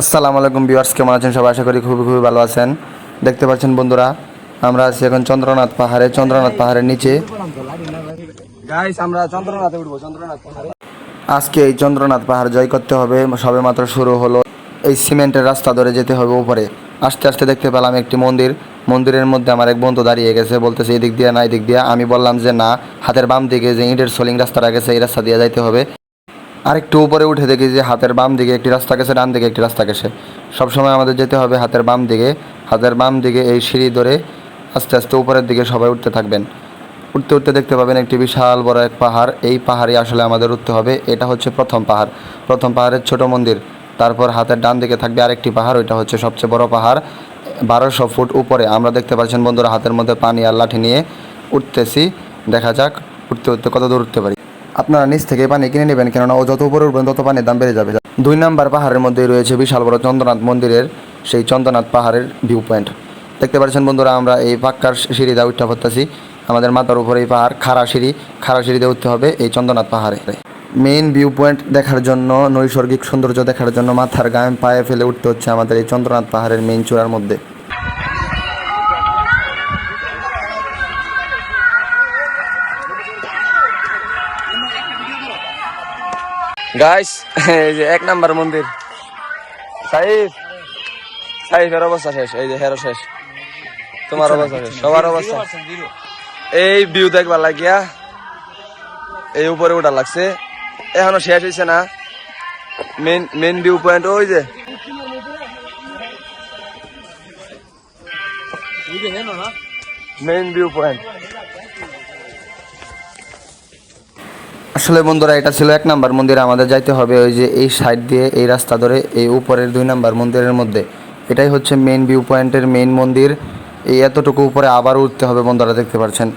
আসসালামু আলাইকুম ভিউয়ার্স কেমন আছেন সবাই? আশা করি খুবই খুবই ভালো আছেন। দেখতে পাচ্ছেন বন্ধুরা আমরা আছি এখন চন্দ্রনাথ পাহাড়ে চন্দ্রনাথ পাহাড়ের নিচে। আমরা চন্দ্রনাথে উঠবো চন্দ্রনাথ পাহাড়ে। আজকে এই চন্দ্রনাথ পাহাড় জয় করতে হবে সবে মাত্র শুরু হলো এই সিমেন্টের রাস্তা ধরে যেতে হবে উপরে। আস্তে আস্তে দেখতে পেলাম একটি মন্দির মন্দিরের মধ্যে আমার এক বন্ধু দাঁড়িয়ে গেছে বলতেছে এই দিক দিয়ে না এই দিক দিয়ে। আমি বললাম যে না হাতের বাম দিকে যে ইটের সোলিং রাস্তাটা গেছে এই রাস্তা দিয়ে যাইতে হবে। আরেকটু উপরে উঠে দেখি যে হাতের বাম দিকে একটি রাস্তা গেছে, ডান দিকে একটি রাস্তা গেছে। সবসময় আমাদের যেতে হবে হাতের বাম দিকে। হাতের বাম দিকে এই সিঁড়ি ধরে আস্তে আস্তে উপরের দিকে সবাই উঠতে থাকবেন। উঠতে উঠতে দেখতে পাবেন একটি বিশাল বড় এক পাহাড়। এই পাহাড়ে আসলে আমাদের উঠতে হবে। এটা হচ্ছে প্রথম পাহাড়। প্রথম পাহাড়ের ছোট মন্দির। তারপর হাতের ডান দিকে থাকবে আরেকটি পাহাড়। ওইটা হচ্ছে সবচেয়ে বড় পাহাড়। বারোশো ফুট উপরে। আমরা দেখতে পাচ্ছেন বন্ধুরা হাতের মধ্যে পানি আর লাঠি নিয়ে উঠতেছি। দেখা যাক, উঠতে উঠতে কত দূর উঠতে পারি। আপনারা নিচ থেকে পানি কিনে নেবেন, কেননা ও যত উপরে উঠবেন তত পানির দাম বেড়ে যাবে। দুই নাম্বার পাহাড়ের মধ্যে রয়েছে বিশাল বড় চন্দ্রনাথ মন্দিরের, সেই চন্দ্রনাথ পাহাড়ের ভিউ পয়েন্ট দেখতে পাচ্ছেন বন্ধুরা, আমরা এই পাক্কার সিঁড়ি উঠতে পারতেছি। আমাদের মাথার উপরে এই পাহাড়, খাড়া সিঁড়ি, খাড়া সিঁড়িতে উঠতে হবে এই চন্দ্রনাথ পাহাড়ে। মেইন ভিউ পয়েন্ট দেখার জন্য, নৈসর্গিক সৌন্দর্য দেখার জন্য মাথার গায়ে পায়ে ফেলে উঠতে হচ্ছে আমাদের এই চন্দ্রনাথ পাহাড়ের মেইন চূড়ার মধ্যে। গাইস এই যে এক নাম্বার মন্দির। সাইফ সাইফের অবস্থা শেষ এই যে হেরো শেষ। তোমার অবস্থা শেষ সবার অবস্থা। এই ভিউ দেখবার লাগিয়া এই উপরে ওটা লাগছে। এখনও শেষ হয়েছে না। মেন মেন ভিউ পয়েন্ট ওই যে। মেন ভিউ পয়েন্ট আসলে বন্ধুরা, এটা ছিল এক নাম্বার মন্দির। আমাদের যাইতে হবে ওই যে এই সাইড দিয়ে, এই রাস্তা ধরে, এই উপরের দুই নাম্বার মন্দিরের মধ্যে। এটাই হচ্ছে মেন ভিউ পয়েন্টের মেন মন্দির। এই এতটুকু উপরে আবার উঠতে হবে বন্ধুরা, দেখতে পাচ্ছেন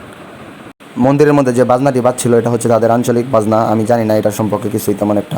মন্দিরের মধ্যে যে বাজনাটি বাজছিল, এটা হচ্ছে তাদের আঞ্চলিক বাজনা। আমি জানি না এটা সম্পর্কে কিছুই তেমন একটা।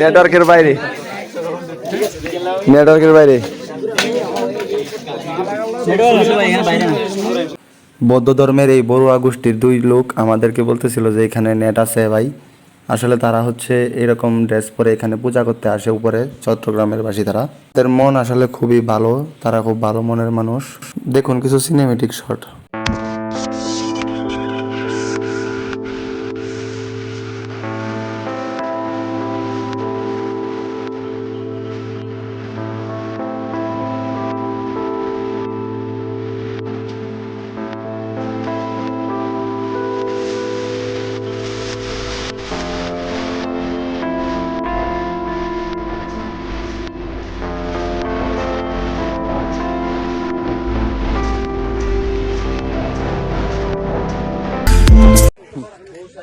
নেটওয়ার্কের বাইরে। নেটওয়ার্কের বাইরে। বৌদ্ধ ধর্মের এই বড়ুয়া গোষ্ঠীর দুই লোক আমাদেরকে বলতেছিল যে এখানে নেট আছে ভাই। আসলে তারা হচ্ছে এরকম ড্রেস পরে এখানে পূজা করতে আসে উপরে চট্টগ্রামের বাসী তারা। তাদের মন আসলে খুবই ভালো, তারা খুব ভালো মনের মানুষ। দেখুন কিছু সিনেমেটিক শট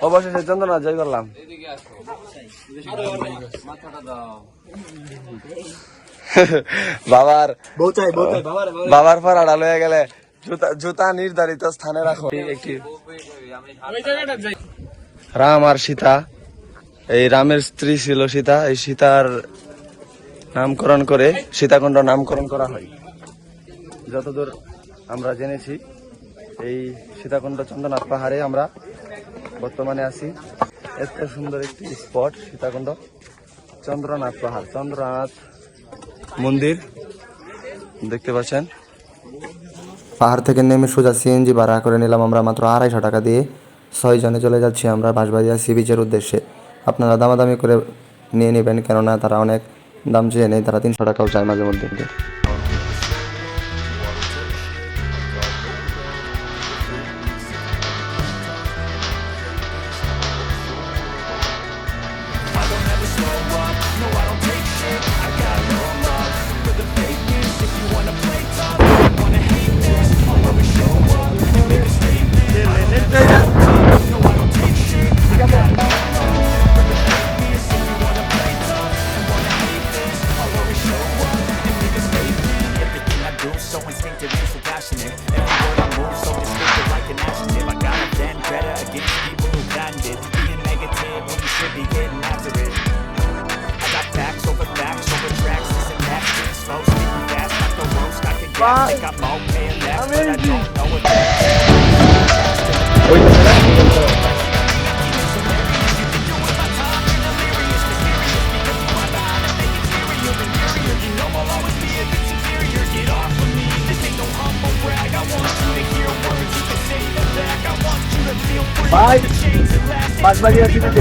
অবশেষে চন্দ্রনাথ জয় করলাম। বাবার বাবার পর আড়াল হয়ে গেলে জুতা জুতা নির্ধারিত স্থানে রাখো। একটি রাম আর সীতা। এই রামের স্ত্রী ছিল সীতা। এই সীতার নামকরণ করে সীতাকুণ্ড নামকরণ করা হয়। যতদূর আমরা জেনেছি এই সীতাকুণ্ড চন্দ্রনাথ পাহাড়ে আমরা বর্তমানে আছি। এত সুন্দর একটি স্পট, সীতাকুণ্ড। চন্দ্রনাথ পাহাড়, চন্দ্রনাথ মন্দির, দেখতে পাচ্ছেন। পাহাড় থেকে নেমে সোজা সিএনজি ভাড়া করে নিলাম আমরা মাত্র আড়াইশো টাকা দিয়ে। ছয়জনে চলে যাচ্ছি আমরা বাঁশবাড়িয়া সি বিচের উদ্দেশ্যে। আপনারা দামাদামি করে নিয়ে নেবেন, কেননা তারা অনেক দাম চেয়ে নেই তারা তিনশো টাকাও চায় মাঝে মধ্যে। People who Being negative when you should be getting after it. I got facts over facts over tracks Listen that shit slow, speaking fast like the roast I can gas, think I'm okay and But I don't know what that ভাই বাঁশবাড়িয়া সিটিতে